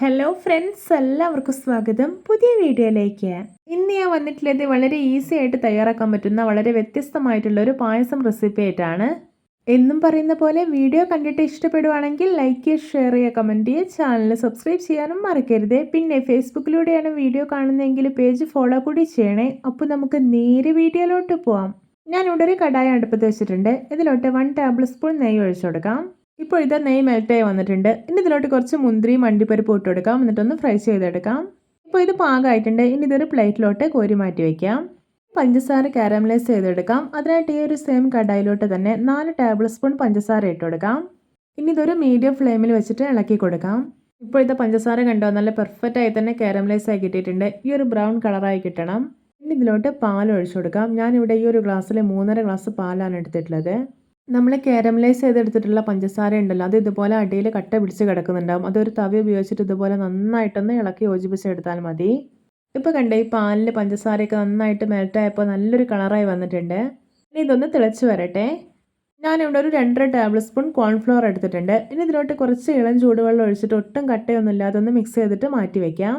Hello friends എല്ലാവർക്കും സ്വാഗതം. പുതിയ വീഡിയോയിലേക്ക്. ഇന്ന് ഞാൻ വന്നിട്ടുള്ളത് വളരെ ഈസി ആയിട്ട് തയ്യാറാക്കാൻ പറ്റുന്ന വളരെ വ്യത്യസ്തമായിട്ടുള്ള ഒരു പായസം റെസിപ്പി ആയിട്ടാണ്. എന്നും പറയുന്ന പോലെ വീഡിയോ കണ്ടിട്ട് ഇഷ്ടപ്പെടുവാണെങ്കിൽ ലൈക്ക് ചെയ്യുക ഷെയർ ചെയ്യുക കമന്റ് ചെയ്യുക ചാനൽ സബ്സ്ക്രൈബ് ചെയ്യാനും മറക്കരുത്. പിന്നെ ഫേസ്ബുക്കിലൂടെയാണ് വീഡിയോ കാണുന്നതെങ്കിൽ പേജ് ഫോളോ കൂടി ചെയ്യണേ. അപ്പോൾ നമുക്ക് നേരെ വീഡിയോയിലോട്ട് പോവാം. ഞാനിവിടെ ഒരു കടായ അടുപ്പത്ത് വെച്ചിട്ടുണ്ട്. ഇതിലോട്ട് വൺ ടേബിൾ സ്പൂൺ നെയ്യ് ഒഴിച്ചു കൊടുക്കാം. ഇപ്പോൾ ഇത് നെയ്യ് മെൽറ്റായി വന്നിട്ടുണ്ട്. ഇനി ഇതിലോട്ട് കുറച്ച് മുന്തിരിയും അണ്ടിപ്പരിപ്പ് ഇട്ട് കൊടുക്കാം. എന്നിട്ടൊന്ന് ഫ്രൈ ചെയ്തെടുക്കാം. ഇപ്പോൾ ഇത് പാകമായിട്ടുണ്ട്. ഇനി ഇതൊരു പ്ലേറ്റിലോട്ട് കോരി മാറ്റി വയ്ക്കാം പഞ്ചസാര കാരമലൈസ് ചെയ്തെടുക്കാം. അതിനായിട്ട് ഈ ഒരു സെയിം കടായിലോട്ട് തന്നെ നാല് ടേബിൾ സ്പൂൺ പഞ്ചസാര ഇട്ട് കൊടുക്കാം. ഇനി ഇതൊരു മീഡിയം ഫ്ലെയിമിൽ വെച്ചിട്ട് ഇളക്കി കൊടുക്കാം. ഇപ്പോൾ ഇത് പഞ്ചസാര കണ്ടോ? നല്ല പെർഫെക്റ്റ് ആയി തന്നെ കാരമലൈസ് ആയി കിട്ടിയിട്ടുണ്ട്. ഈ ഒരു ബ്രൗൺ കളറായി കിട്ടണം. ഇനി ഇതിലോട്ട് പാൽ ഒഴിച്ചു കൊടുക്കാം. ഞാനിവിടെ ഈ ഒരു ഗ്ലാസ്സിൽ മൂന്നര ഗ്ലാസ് പാലാണ് എടുത്തിട്ടുള്ളത്. നമ്മൾ കാരമലൈസ് ചെയ്തെടുത്തിട്ടുള്ള പഞ്ചസാര ഉണ്ടല്ലോ അത് ഇതുപോലെ അടിയിൽ കട്ട പിടിച്ച് കിടക്കുന്നുണ്ടാവും. അതൊരു തവി ഉപയോഗിച്ചിട്ട് ഇതുപോലെ നന്നായിട്ടൊന്ന് ഇളക്കി യോജിപ്പിച്ചെടുത്താൽ മതി. ഇപ്പോൾ കണ്ടേ ഈ പാലിൽ പഞ്ചസാരയൊക്കെ നന്നായിട്ട് മെൽറ്റായപ്പോൾ നല്ലൊരു കളറായി വന്നിട്ടുണ്ട്. ഇനി ഇതൊന്ന് തിളച്ച് വരട്ടെ. ഞാനിവിടെ ഒരു രണ്ടര ടേബിൾ സ്പൂൺ കോൺഫ്ലോർ എടുത്തിട്ടുണ്ട്. ഇനി ഇതിലോട്ട് കുറച്ച് ഇളം ചൂടുവെള്ളം ഒഴിച്ചിട്ട് ഒട്ടും കട്ടയൊന്നും ഇല്ലാതെ ഒന്ന് മിക്സ് ചെയ്തിട്ട് മാറ്റി വയ്ക്കാം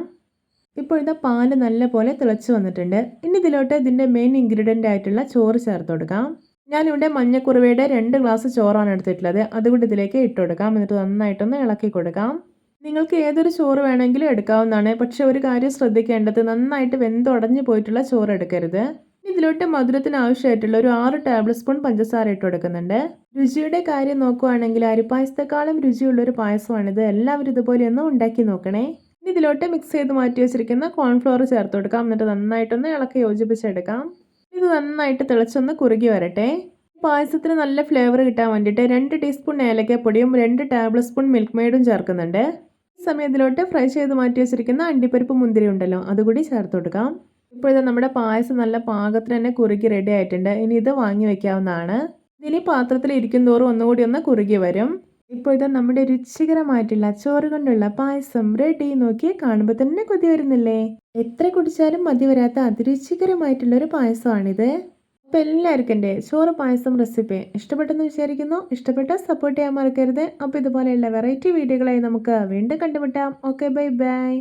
ഇപ്പോൾ ഇതാ പാൽ നല്ലപോലെ തിളച്ച് വന്നിട്ടുണ്ട്. ഇനി ഇതിലോട്ട് ഇതിന്റെ മെയിൻ ഇൻഗ്രീഡിയന്റ് ആയിട്ടുള്ള ചോറ് ചേർത്ത് കൊടുക്കാം. ഞാനിവിടെ മഞ്ഞക്കുറുവയുടെ രണ്ട് ഗ്ലാസ് ചോറാണ് എടുത്തിട്ടുള്ളത്. അതുകൊണ്ട് ഇതിലേക്ക് ഇട്ട് കൊടുക്കാം. എന്നിട്ട് നന്നായിട്ടൊന്ന് ഇളക്കി കൊടുക്കാം. നിങ്ങൾക്ക് ഏതൊരു ചോറ് വേണമെങ്കിലും എടുക്കാവുന്നതാണ്. പക്ഷെ ഒരു കാര്യം ശ്രദ്ധിക്കേണ്ടത് നന്നായിട്ട് വെന്തുടഞ്ഞു പോയിട്ടുള്ള ചോറ് എടുക്കരുത്. ഇതിലോട്ട് മധുരത്തിന് ആവശ്യമായിട്ടുള്ള ഒരു ആറ് ടേബിൾ സ്പൂൺ പഞ്ചസാര ഇട്ട് കൊടുക്കുന്നുണ്ട്. രുചിയുടെ കാര്യം നോക്കുവാണെങ്കിൽ അരിപ്പായസത്തെക്കാളും രുചിയുള്ള ഒരു പായസമാണിത്. എല്ലാവരും ഇതുപോലെ ഒന്ന് ഉണ്ടാക്കി നോക്കണേ. ഇതിലോട്ട് മിക്സ് ചെയ്ത് മാറ്റി വെച്ചിരിക്കുന്ന കോൺഫ്ലോർ ചേർത്ത് കൊടുക്കാം. എന്നിട്ട് നന്നായിട്ടൊന്ന് ഇളക്കി യോജിപ്പിച്ചെടുക്കാം. ഇത് നന്നായിട്ട് തിളച്ചൊന്ന് കുറുകി വരട്ടെ. പായസത്തിന് നല്ല ഫ്ലേവർ കിട്ടാൻ വേണ്ടിയിട്ട് രണ്ട് ടീസ്പൂൺ ഏലക്കപ്പൊടിയും രണ്ട് ടേബിൾ സ്പൂൺ മിൽക്ക് മെയ്ഡും ചേർക്കുന്നുണ്ട്. സമയത്തിലോട്ട് ഫ്രൈ ചെയ്ത് മാറ്റി വെച്ചിരിക്കുന്ന അണ്ടിപ്പരിപ്പ് മുന്തിരി ഉണ്ടല്ലോ അതുകൂടി ചേർത്ത് കൊടുക്കാം. ഇപ്പോഴത്തെ നമ്മുടെ പായസം നല്ല പാകത്തിന് തന്നെ കുറുകി റെഡി ആയിട്ടുണ്ട്. ഇനി ഇത് വാങ്ങി വെക്കാവുന്നതാണ്. ഇതിനി പാത്രത്തിൽ ഇരിക്കും തോറും ഒന്നുകൂടി ഒന്ന് കുറുകി വരും. ഇപ്പോൾ ഇത് നമ്മുടെ രുചികരമായിട്ടുള്ള ചോറ് കൊണ്ടുള്ള പായസം റെഡി നോക്കി കാണുമ്പോൾ തന്നെ കൊതി വരുന്നില്ലേ? എത്ര കുടിച്ചാലും മതി വരാത്ത അതിരുചികരമായിട്ടുള്ള ഒരു പായസമാണിത്. അപ്പോൾ എല്ലാവർക്കും എന്റെ ചോറ് പായസം റെസിപ്പി ഇഷ്ടപ്പെട്ടെന്ന് വിചാരിക്കുന്നു. ഇഷ്ടപ്പെട്ടാൽ സപ്പോർട്ട് ചെയ്യാൻ മറക്കരുത്. അപ്പോൾ ഇതുപോലെയുള്ള വെറൈറ്റി വീഡിയോകളായി നമുക്ക് വീണ്ടും കണ്ടുമുട്ടാം. Okay bye bye